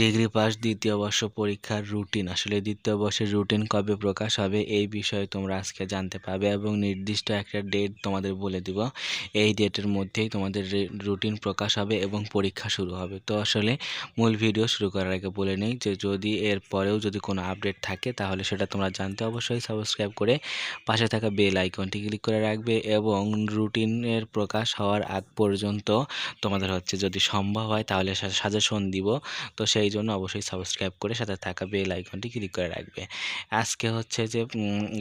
Degree pass, দ্বিতীয় বর্ষ পরীক্ষার রুটিন। আসলে দ্বিতীয় বর্ষের রুটিন কবে প্রকাশ হবে এই বিষয়ে তোমরা আজকে জানতে পারবে এবং নির্দিষ্ট একটা ডেট তোমাদের বলে দিব। এই ডেটের মধ্যেই তোমাদের রুটিন প্রকাশ হবে এবং পরীক্ষা শুরু হবে। তো আসলে মূল ভিডিও শুরু করার আগে বলে নেই যে যদি এর পরেও যদি কোনো আপডেট থাকে তাহলে সেটা তোমরা জানতে অবশ্যই সাবস্ক্রাইব করে পাশে থাকা বেল আইকনটি ক্লিক করে রাখবে এবং রুটিনের প্রকাশ হওয়ার আগ পর্যন্ত তোমাদের হচ্ছে যদি সম্ভব হয় তাহলে সাজেশন দিব। তো সেই জন্য অবশ্যই সাবস্ক্রাইব করে সাথে থাকা বেল আইকনটি ক্লিক করে রাখবে। আজকে হচ্ছে যে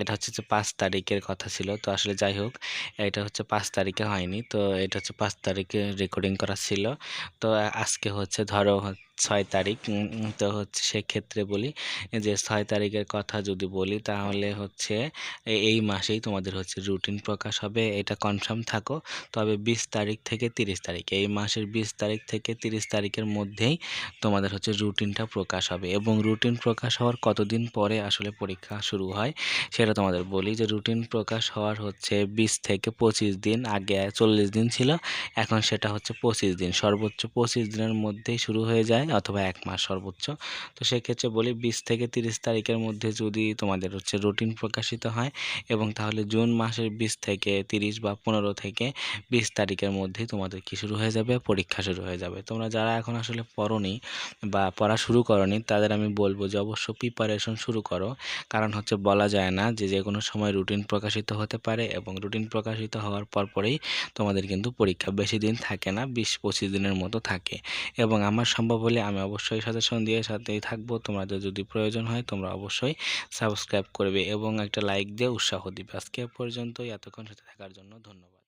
এটা হচ্ছে যে পাঁচ তারিখের কথা ছিল, তো আসলে যাই হোক, এটা হচ্ছে পাঁচ তারিখে হয়নি, তো এটা হচ্ছে পাঁচ তারিখে রেকর্ডিং করা ছিল। তো আজকে হচ্ছে ধরো ছয় তারিখ তো হচ্ছে সেক্ষেত্রে বলি যে ছয় তারিখের কথা যদি বলি তাহলে হচ্ছে এই মাসেই তোমাদের হচ্ছে রুটিন প্রকাশ হবে। এটা কনফার্ম থাকো। তবে বিশ তারিখ থেকে তিরিশ তারিখ, এই মাসের বিশ তারিখ থেকে তিরিশ তারিখের মধ্যেই তোমাদের হচ্ছে রুটিনটা প্রকাশ হবে এবং রুটিন প্রকাশ হওয়ার কতদিন পরে আসলে পরীক্ষা শুরু হয় সেটা তোমাদের বলি যে রুটিন প্রকাশ হওয়ার হচ্ছে বিশ থেকে পঁচিশ দিন, আগে চল্লিশ দিন ছিল, এখন সেটা হচ্ছে পঁচিশ দিন। সর্বোচ্চ পঁচিশ দিনের মধ্যেই শুরু হয়ে যায়। অথবা এক মাস সর্বোচ্চ। তো সেক্ষেত্রে বলি বিশ থেকে তিরিশ তারিখের মধ্যে যদি তোমাদের হচ্ছে রুটিন প্রকাশিত হয় এবং তাহলে জুন মাসের বিশ থেকে তিরিশ বা পনেরো থেকে বিশ তারিখের মধ্যেই তোমাদের কি শুরু হয়ে যাবে? পরীক্ষা শুরু হয়ে যাবে। তোমরা যারা এখন আসলে পড়নি বা পড়া শুরু করনি তাদের আমি বলব যে অবশ্য প্রিপারেশন শুরু করো। কারণ হচ্ছে বলা যায় না যে যে কোনো সময় রুটিন প্রকাশিত হতে পারে এবং রুটিন প্রকাশিত হওয়ার পর পরেই তোমাদের কিন্তু পরীক্ষা বেশি দিন থাকে না, বিশ পঁচিশ দিনের মতো থাকে। এবং আমার সম্ভব হলে আমি অবশ্যই সাজেশন দিয়ে সাথেই থাকব। তোমাদের যদি প্রয়োজন হয়, তোমরা অবশ্যই সাবস্ক্রাইব করবে এবং একটা লাইক দিয়ে উৎসাহ দিবে। আজকে পর্যন্ত এতক্ষণ সাথে থাকার জন্য ধন্যবাদ।